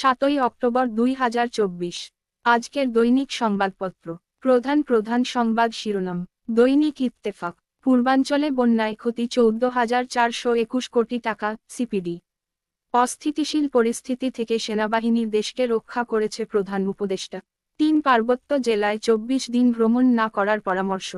সাতই অক্টোবর দুই হাজার চব্বিশ। আজকের দৈনিক সংবাদপত্র। প্রধান প্রধান সংবাদ শিরোনাম। দৈনিক ইত্তেফাক। পূর্বাঞ্চলে বন্যায় ক্ষতি চৌদ্দ হাজার চারশো একুশ কোটি টাকা, সিপিডি। অস্থিতিশীল পরিস্থিতি থেকে সেনাবাহিনীর দেশকে রক্ষা করেছে প্রধান উপদেষ্টা। তিন পার্বত্য জেলায় চব্বিশ দিন ভ্রমণ না করার পরামর্শ।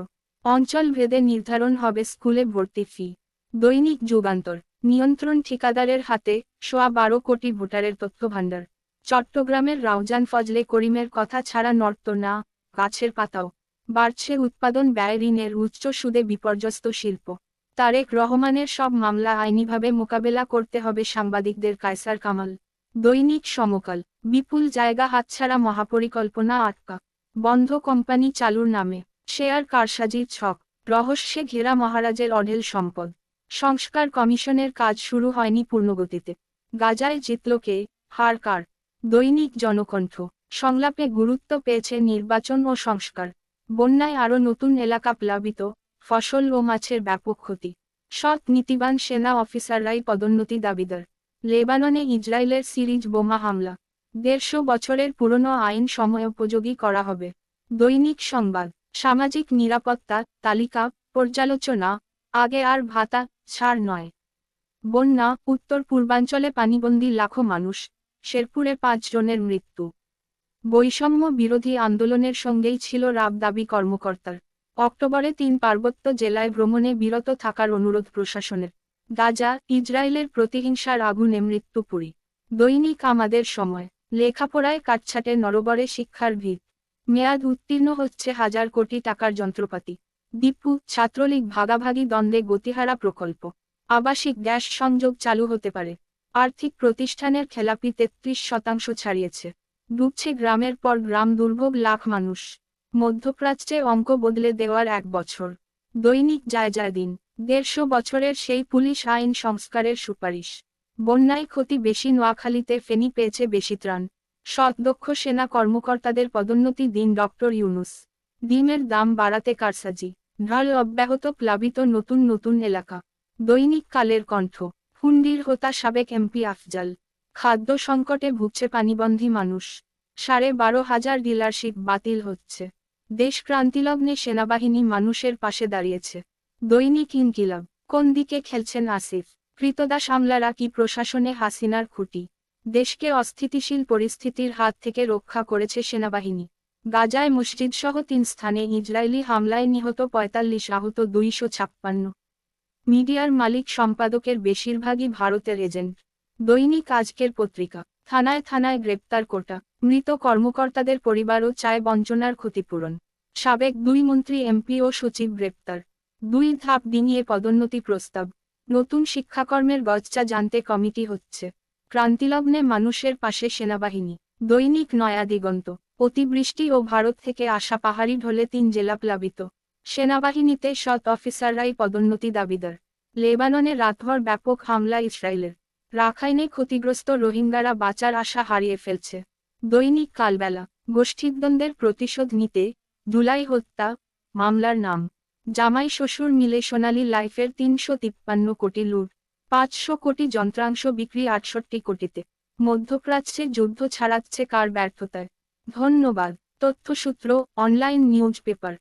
অঞ্চল ভেদে নির্ধারণ হবে স্কুলে ভর্তি ফি। দৈনিক যুগান্তর। নিয়ন্ত্রণ ঠিকাদারের হাতে সোয়া বারো কোটি ভোটারের তথ্য ভাণ্ডার চট্টগ্রামের রাউজান ফজলে করিমের কথা ছাড়া নড়ত না, গাছের পাতাও। বাড়ছে উৎপাদন ব্যয়, ঋণের উচ্চ সুদে বিপর্যস্ত শিল্প। তারেক রহমানের সব মামলা আইনিভাবে মোকাবেলা করতে হবে সাংবাদিকদের কায়সার কামাল। দৈনিক সমকাল, বিপুল জায়গা হাতছাড়া মহাপরিকল্পনা আটকা। বন্ধ কোম্পানি চালুর নামে, শেয়ার কারসাজির ছক, রহস্যে ঘেরা মহারাজের অঢেল সম্পদ। সংস্কার কমিশনের কাজ শুরু হয়নি পূর্ণগতিতে। গাজায় জিতল কে? হার কার? দৈনিক জনকণ্ঠ। সংলাপে গুরুত্ব পেয়েছে নির্বাচন ও সংস্কার। বন্যায় আরও নতুন এলাকা প্লাবিত, ফসল ও মাছের ব্যাপক ক্ষতি। সৎ নীতিবান সেনা অফিসাররাই পদোন্নতি দাবিদার। লেবাননে ইসরায়েলের সিরিজ বোমা হামলা। দেড়শো বছরের পুরনো আইন সময়োপযোগী করা হবে। দৈনিক সংবাদ। সামাজিক নিরাপত্তা, তালিকা, পর্যালোচনা, আগে আর ভাতা, ছাড় নয়। বন্যা উত্তর পূর্বাঞ্চলে পানিবন্দী লাখো মানুষ। শেরপুরে পাঁচজনের মৃত্যু। বৈষম্য বিরোধী আন্দোলনের সঙ্গেই ছিল রাব দাবি কর্মকর্তার। অক্টোবরে তিন পার্বত্য জেলায় ভ্রমণে বিরত থাকার অনুরোধ প্রশাসনের। গাজা ইসরায়েলের প্রতিহিংসার আগুনে মৃত্যুপুরী। দৈনিক আমাদের সময়। লেখাপড়ায় কাটছাটে নরবরে শিক্ষার ভিত। মেয়াদ উত্তীর্ণ হচ্ছে হাজার কোটি টাকার যন্ত্রপাতি। দীপু, ছাত্রলীগ ভাগাভাগি দ্বন্দ্বে গতিহারা প্রকল্প। আবাসিক গ্যাস সংযোগ চালু হতে পারে। আর্থিক প্রতিষ্ঠানের খেলাপি তেত্রিশ শতাংশ ছাড়িয়েছে। ডুবছে গ্রামের পর গ্রাম দুর্ভোগ লাখ মানুষ। মধ্যপ্রাচ্যে অঙ্ক বদলে দেওয়ার এক বছর। দৈনিক যায় দিন দেড়শো বছরের সেই পুলিশ আইন সংস্কারের সুপারিশ। বন্যায় ক্ষতি বেশি নোয়াখালীতে ফেনি পেয়েছে বেশি ত্রাণ। সদক্ষ সেনা কর্মকর্তাদের পদোন্নতি দিন ডক্টর ইউনুস। ডিমের দাম বাড়াতে কারসাজি। ঢাল অব্যাহত প্লাবিত নতুন নতুন এলাকা। দৈনিক কালের কণ্ঠ। হুন্ডির হোতা সাবেক এমপি আফজাল। খাদ্য সংকটে ভুগছে পানিবন্ধী মানুষ। সাড়ে বারো হাজার ডিলারশিপ বাতিল হচ্ছে। দেশ ক্রান্তিলগ্নে সেনাবাহিনী মানুষের পাশে দাঁড়িয়েছে। দৈনিক ইনকিলাব। কোন দিকে খেলছেন আসিফ? কৃতদাস আমলারা কি প্রশাসনে হাসিনার খুঁটি? দেশকে অস্থিতিশীল পরিস্থিতির হাত থেকে রক্ষা করেছে সেনাবাহিনী। গাজায় মসজিদসহ তিন স্থানে ইসরায়েলি হামলায় নিহত পঁয়তাল্লিশ, আহত দুইশো ছাপ্পান্ন। মিডিয়ার মালিক সম্পাদকের বেশিরভাগই ভারতের এজেন্ট। দৈনিক আজকের পত্রিকা, থানায় থানায় গ্রেপ্তার কোটা, মৃত কর্মকর্তাদের পরিবারও চায় বঞ্চনার ক্ষতিপূরণ। সাবেক দুই মন্ত্রী এমপি ও সচিব গ্রেপ্তার। দুই ধাপ ডিঙিয়ে পদোন্নতি প্রস্তাব। নতুন শিক্ষাকর্মের গজচা জানতে কমিটি হচ্ছে। ক্রান্তিলগ্নে মানুষের পাশে সেনাবাহিনী। দৈনিক নয়া দিগন্ত, অতিবৃষ্টি ও ভারত থেকে আসা পাহাড়ি ঢলে তিন জেলা প্লাবিত। সেনাবাহিনীতে সৎ অফিসাররাই পদোন্নতি দাবিদার। লেবাননে রাতভর ব্যাপক হামলা ইসরায়েলের। রাখাইনে ক্ষতিগ্রস্ত রোহিঙ্গারা বাঁচার আশা হারিয়ে ফেলছে। দৈনিক কালবেলা, গোষ্ঠীদ্বন্দ্বের প্রতিশোধ নিতে জুলাই হত্যা, মামলার নাম। জামাই শ্বশুর মিলে সোনালী লাইফের তিনশো তিপ্পান্ন কোটি লুট, পাঁচশো কোটি যন্ত্রাংশ বিক্রি আটষট্টি কোটিতে। মধ্যপ্রাচ্যে যুদ্ধ ছাড়াচ্ছে কার ব্যর্থতায়? ধন্যবাদ। তথ্যসূত্র, অনলাইন নিউজ পেপার